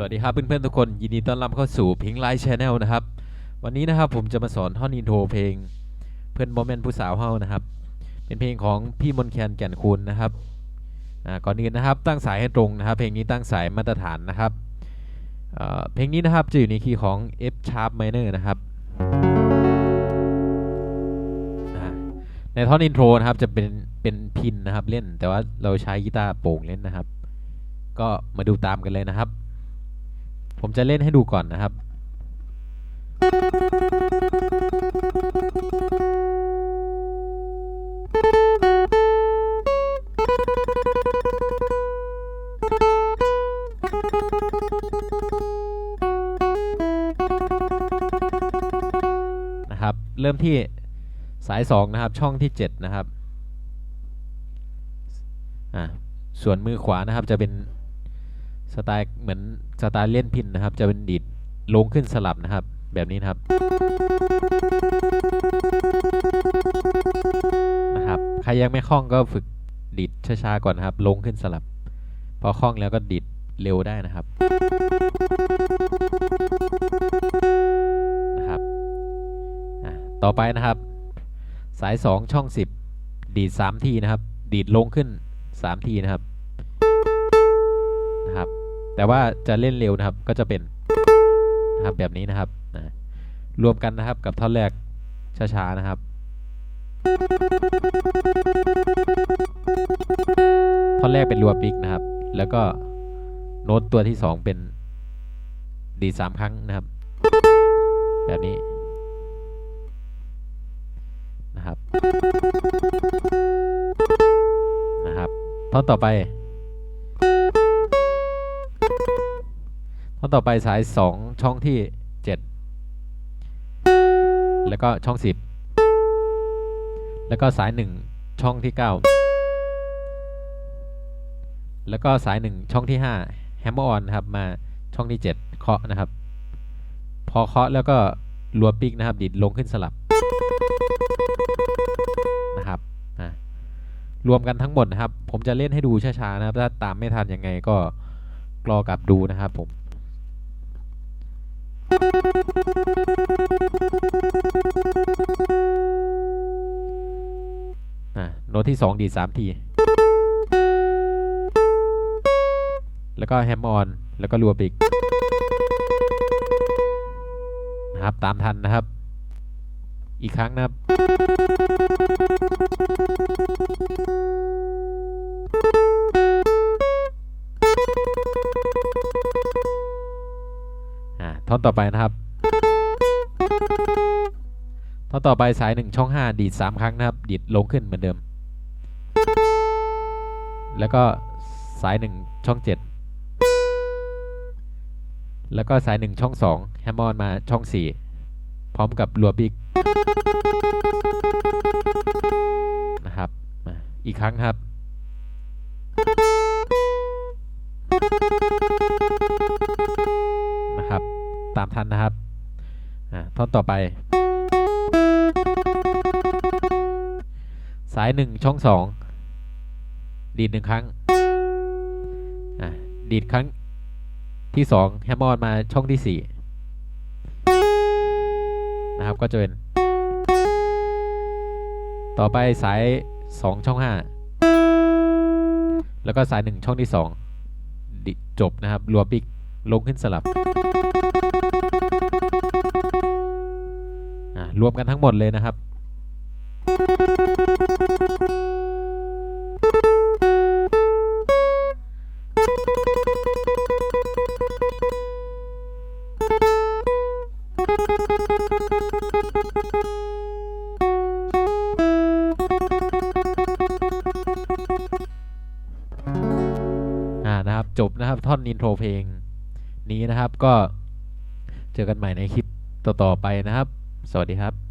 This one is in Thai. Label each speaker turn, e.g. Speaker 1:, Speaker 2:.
Speaker 1: สวัสดีครับเพื่อนๆทุกคนยินดีต้อนรับเข้าสู่พิงไลท์ชาแนลนะครับ วันนี้นะครับผมจะมาสอนท่อนอินโทรเพลงเพื่อนบอมเมนผู้สาวเฮานะครับ เป็นเพลงของพี่มนแคนแก่นคูณนะครับอ่าก่อนอื่นนะครับตั้งสายให้ตรงนะครับ เพลงนี้ตั้งสายมาตรฐานนะครับเอ่อเพลงนี้นะครับจะอยู่ในคีย์ของ F sharp minor นะครับอ่าในท่อนอินโทรนะครับจะเป็นเป็นพินนะครับเล่น แต่ว่าเราใช้กีตาร์โปร่งเล่นนะครับ ก็มาดูตามกันเลยนะครับ ผมจะเล่นให้ดูก่อนนะครับ นะครับ เริ่มที่สาย 2 นะครับ ช่องที่ 7 นะครับ อ่าส่วนมือขวานะครับจะเป็น สไตล์เหมือนสไตล์เล่นพินนะครับ จะเป็นดีดลงขึ้นสลับนะครับ แบบนี้นะครับ นะครับ ใครยังไม่คล่องก็ฝึกดีดช้าๆก่อนนะครับ ลงขึ้นสลับ พอคล่องแล้วก็ดีดเร็วได้นะครับ นะครับ ต่อไปนะครับ สาย 2 ช่อง 10 ดีด 3 ทีนะครับ ดีดลงขึ้น 3 ทีนะครับ แต่ว่าจะเล่นเร็วนะครับก็จะเป็นนะครับแบบนี้นะครับนะรวมกันนะครับกับท่อนแรกช้าๆนะครับท่อนแรกเป็นรัวปิกนะครับ แล้วก็โน้ตตัวที่ 2 เป็นดีสามครั้งนะครับ แบบนี้นะครับนะครับท่อนต่อไป ท่อนต่อไปสาย 2 ช่องที่ 7 แล้วก็ช่อง 10 แล้วก็สาย 1 ช่องที่ 9 แล้วก็สาย 1 ช่องที่ 5 แฮมเมอร์ออนครับมาช่องที่ 7 เคาะนะครับ พอเคาะแล้วก็รัวปิกนะครับ ดิดลงขึ้นสลับนะครับรวมกันทั้งหมดนะครับ ผมจะเล่นให้ดูช้าๆนะครับ ถ้าตามไม่ทันยังไงก็กรอกลับดูนะครับผม โน้ตที่2ดีด3ที แล้วก็แฮมออน แล้วก็รัวปิกนะครับ ตามทันนะครับ อีกครั้งนะครับ ท่อนต่อไปนะครับ ท่อนต่อไปสาย 1 ช่อง 5 ดีด 3 ครั้งนะครับ ดีดลงขึ้นเหมือนเดิม แล้วก็สาย 1 ช่อง 7 แล้วก็สาย 1 ช่อง 2 แฮมมอนมาช่อง 4 พร้อมกับรัวปิกนะครับมาอีกครั้งครับ อ่าท่อนต่อไป สายหนึ่งช่องสองดีดหนึ่งครั้งอะดีดครั้งที่สองแฮมมอนมาช่องที่สี่นะครับก็จะเป็นต่อไปสายสองช่องห้าแล้วก็สายหนึ่งช่องที่สองจบนะครับรัวปิกลงขึ้นสลับ รวมกันทั้งหมดเลยนะครับ อ่านะครับ จบนะครับ ท่อนอินโทรเพลงนี้นะครับก็เจอกันใหม่ในคลิปต่อๆไปนะครับ สวัสดีครับ